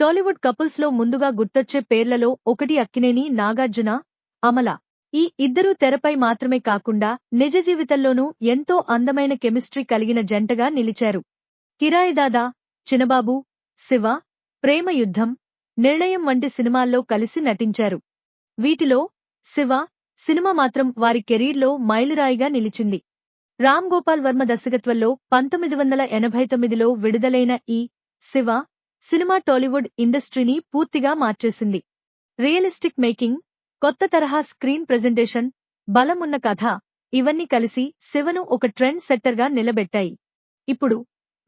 టాలీవుడ్ కపుల్స్లో ముందుగా గుర్తొచ్చే పేర్లలో ఒకటి అక్కినేని నాగార్జున అమల. ఈ ఇద్దరూ తెరపై మాత్రమే కాకుండా నిజ జీవితంలోనూ ఎంతో అందమైన కెమిస్ట్రీ కలిగిన జంటగా నిలిచారు. కిరాయిదాదా చినబాబు శివ ప్రేమ యుద్ధం నిర్ణయం వంటి సినిమాల్లో కలిసి నటించారు. వీటిలో శివ సినిమా మాత్రం వారి కెరీర్లో మైలురాయిగా నిలిచింది. రామ్ గోపాల్ వర్మ దర్శకత్వంలో పంతొమ్మిది వందల ఎనభై తొమ్మిదిలో విడుదలైన ఈ శివ సినిమా టాలీవుడ్ ఇండస్ట్రీని పూర్తిగా మార్చేసింది. రియలిస్టిక్ మేకింగ్ కొత్త తరహా స్క్రీన్ ప్రెజెంటేషన్ బలమున్న కథ ఇవన్నీ కలిసి శివను ఒక ట్రెండ్ సెట్టర్గా నిలబెట్టాయి. ఇప్పుడు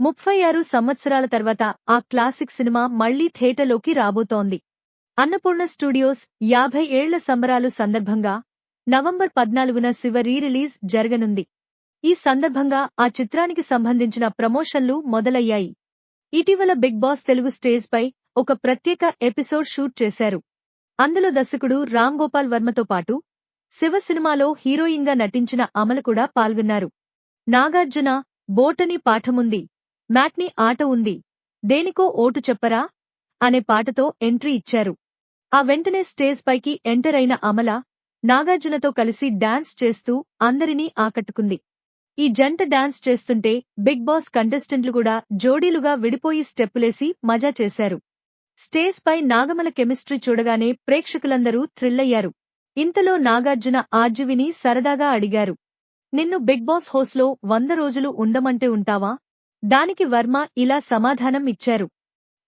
ముప్పై ఆరు సంవత్సరాల తర్వాత ఆ క్లాసిక్ సినిమా మళ్ళీ థియేటర్లోకి రాబోతోంది. అన్నపూర్ణ స్టూడియోస్ యాభై ఏళ్ళ సంబరాలు సందర్భంగా నవంబర్ పద్నాలుగున శివ రీ రిలీజ్ జరగనుంది. ఈ సందర్భంగా ఆ చిత్రానికి సంబంధించిన ప్రమోషన్లు మొదలయ్యాయి. ఇటీవల బిగ్ బాస్ తెలుగు స్టేజ్ పై ఒక ప్రత్యేక ఎపిసోడ్ షూట్ చేశారు. అందులో దర్శకుడు రామ్ గోపాల్ వర్మతో పాటు శివ సినిమాలో హీరోయిన్గా నటించిన అమల కూడా పాల్గొన్నారు. నాగార్జున బోటని పాఠముంది మ్యాట్ని ఆట ఉంది దేనికో ఓటు చెప్పరా? అనే పాటతో ఎంట్రీ ఇచ్చారు. ఆ వెంటనే స్టేజ్ పైకి ఎంటర్ అయిన అమల నాగార్జునతో కలిసి డాన్స్ చేస్తూ అందరినీ ఆకట్టుకుంది. ఈ జంట డాన్స్ చేస్తుంటే బిగ్ బాస్ కంటెస్టెంట్లు కూడా జోడీలుగా విడిపోయి స్టెప్పులేసి మజా చేశారు. స్టేజ్ పై నాగమల కెమిస్ట్రీ చూడగానే ప్రేక్షకులందరూ థ్రిల్లయ్యారు. ఇంతలో నాగార్జున ఆర్జీవిని సరదాగా అడిగారు. నిన్ను బిగ్ బాస్ హౌస్లో వంద రోజులు ఉండమంటే ఉంటావా? దానికి వర్మ ఇలా సమాధానం ఇచ్చారు.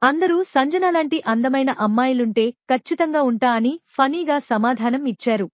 అందరూ సంజన లాంటి అందమైన అమ్మాయిలుంటే ఖచ్చితంగా ఉంటా అని ఫనీగా సమాధానం ఇచ్చారు.